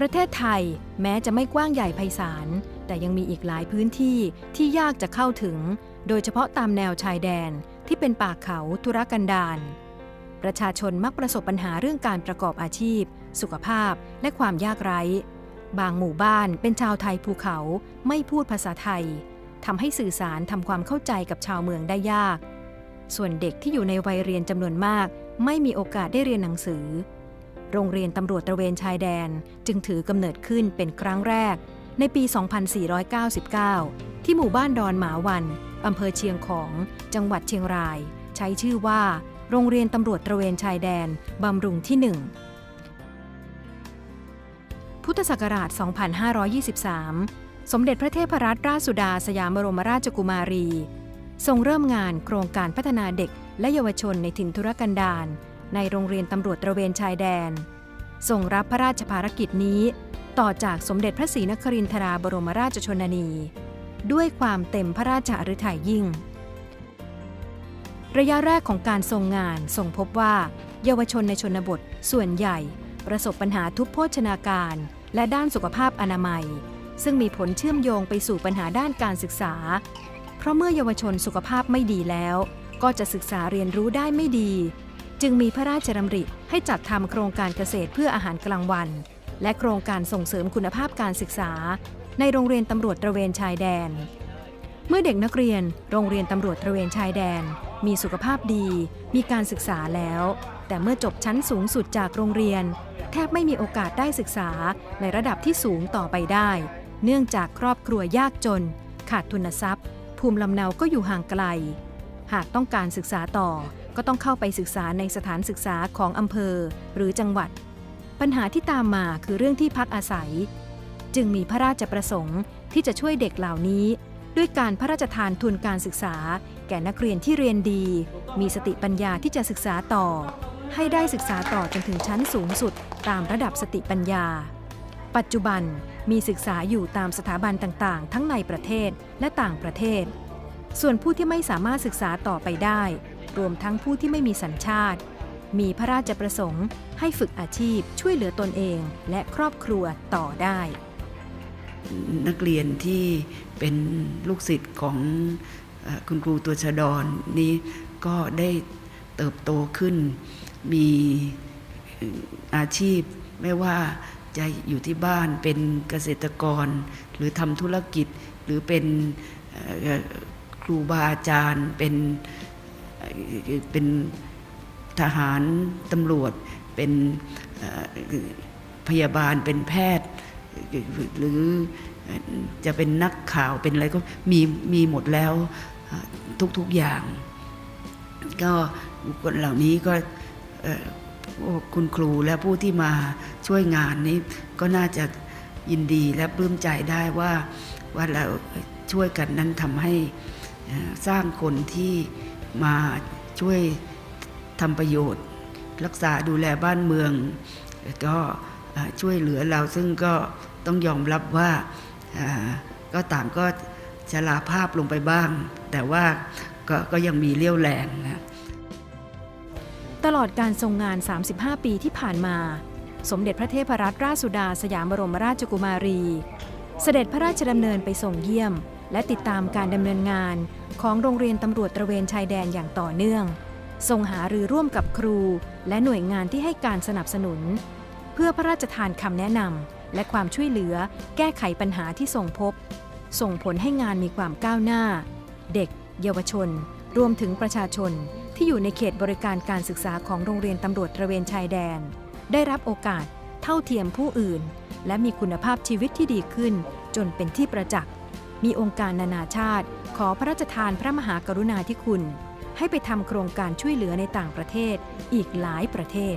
ประเทศไทยแม้จะไม่กว้างใหญ่ไพศาล แต่ยังมีอีกหลายพื้นที่ที่ยากจะเข้าถึง โดยเฉพาะตามแนวชายแดนที่เป็นป่าเขาทุรกันดารประชาชนมักประสบปัญหาเรื่องการประกอบอาชีพ สุขภาพและความยากไร้ บางหมู่บ้านเป็นชาวไทยภูเขาไม่พูดภาษาไทยทำให้สื่อสารทำความเข้าใจกับชาวเมืองได้ยาก ส่วนเด็กที่อยู่ในวัยเรียนจำนวนมาก ไม่มีโอกาสได้เรียนหนังสือ โรงเรียนตำรวจตระเวนชายแดนจึงถือกำเนิดขึ้นเป็นครั้งแรก ในปี 2499 ที่หมู่บ้านดอนหมาวันอำเภอเชียงของ จังหวัดเชียงราย ใช้ชื่อว่า โรงเรียนตำรวจตระเวนชายแดนบำรุงที่ 1 พุทธศักราช 2523 สมเด็จพระเทพรัตนราชสุดาสยามบรมราชกุมารี ทรงเริ่มงานโครงการพัฒนาเด็กและเยาวชนในถิ่นธุรกันดาร ในโรงเรียนตำรวจตระเวนชายแดนทรงรับพระราชภารกิจนี้ ต่อจากสมเด็จพระศรีนครินทราบรมราชชนนี ด้วยความเต็มพระราชฤทัยยิ่ง ระยะแรกของการทรงงานทรงพบว่า เยาวชนในชนบทส่วนใหญ่ ประสบปัญหาทุพโภชนาการ และด้านสุขภาพอนามัย ซึ่งมีผลเชื่อมโยงไปสู่ปัญหาด้านการศึกษา เพราะเมื่อเยาวชนสุขภาพไม่ดีแล้ว ก็จะศึกษาเรียนรู้ได้ไม่ดี จึงมีพระราชดำริให้จัดทำโครงการเกษตรเพื่ออาหารกลางวัน และโครงการส่งเสริมคุณภาพการศึกษา ในโรงเรียนตำรวจตระเวนชายแดน เมื่อเด็กนักเรียน โรงเรียนตำรวจตระเวนชายแดน มีสุขภาพดี มีการศึกษาแล้ว แต่เมื่อจบชั้นสูงสุดจากโรงเรียน แทบไม่มีโอกาสได้ศึกษาในระดับที่สูงต่อไปได้ เนื่องจากครอบครัวยากจน ขาดทุนทรัพย์ ภูมิลำเนาก็อยู่ห่างไกล หากต้องการศึกษาต่อ ก็ต้องเข้าไปศึกษาในสถานศึกษาของอำเภอหรือจังหวัด ปัญหาที่ตามมาคือเรื่องที่พักอาศัย จึงมีพระราชประสงค์ที่จะช่วยเด็กเหล่านี้ ด้วยการพระราชทานทุนการศึกษา แก่นักเรียนที่เรียนดี มีสติปัญญาที่จะศึกษาต่อ ให้ได้ศึกษาต่อจนถึงชั้นสูงสุด ตามระดับสติปัญญา ปัจจุบันมีศึกษาอยู่ตามสถาบันต่างๆ ทั้งในประเทศและต่างประเทศ ส่วนผู้ที่ไม่สามารถศึกษาต่อไปได้ รวมทั้งผู้ที่ไม่มีสัญชาติ มีพระราชประสงค์ ให้ฝึกอาชีพช่วยเหลือตนเอง และครอบครัวต่อได้ นักเรียนที่เป็นลูกศิษย์ของคุณครูตัวชดอนนี้ก็ได้เติบโตขึ้น มีอาชีพไม่ว่าจะอยู่ที่บ้านเป็นเกษตรกร หรือทำธุรกิจหรือเป็นครูบาอาจารย์เป็น เป็นทหารตำรวจ เป็นพยาบาลเป็นแพทย์หรือจะเป็นนักข่าวเป็นอะไรก็มีมีหมดแล้วทุกๆอย่าง ก็บุคคลเหล่านี้ก็พวกคุณครูและผู้ที่มาช่วยงานนี้ก็น่าจะยินดีและปลื้มใจได้ว่าว่าเราช่วยกันนั้นทำให้สร้างคนที่ มาช่วยทำประโยชน์ รักษาดูแลบ้านเมือง ก็ช่วยเหลือเราซึ่งก็ต้องยอมรับว่าก็ต่างก็ชราภาพลงไปบ้าง แต่ว่าก็ก็ยังมีเลี้ยวแรงนะตลอดการทรงงาน 35 ปีที่ผ่านมา สมเด็จพระเทพรัตนราชสุดาสยามบรมราชกุมารี เสด็จพระราชดำเนินไปส่งเยี่ยม และติดตามการดำเนินงานของโรงเรียนตำรวจตระเวนชายแดนอย่างต่อเนื่อง ทรงหารือร่วมกับครู และหน่วยงานที่ให้การสนับสนุน เพื่อพระราชทานคำแนะนำและความช่วยเหลือแก้ไขปัญหาที่ส่งพบ ส่งผลให้งานมีความก้าวหน้า เด็ก เยาวชน รวมถึงประชาชนที่อยู่ในเขตบริการการศึกษาของโรงเรียนตำรวจตระเวนชายแดน ได้รับโอกาสเท่าเทียมผู้อื่น และมีคุณภาพชีวิตที่ดีขึ้น จนเป็นที่ประจักษ์ มีองค์การนานาชาติ ขอพระราชทานพระมหากรุณาธิคุณ ให้ไปทำโครงการช่วยเหลือในต่างประเทศอีกหลายประเทศ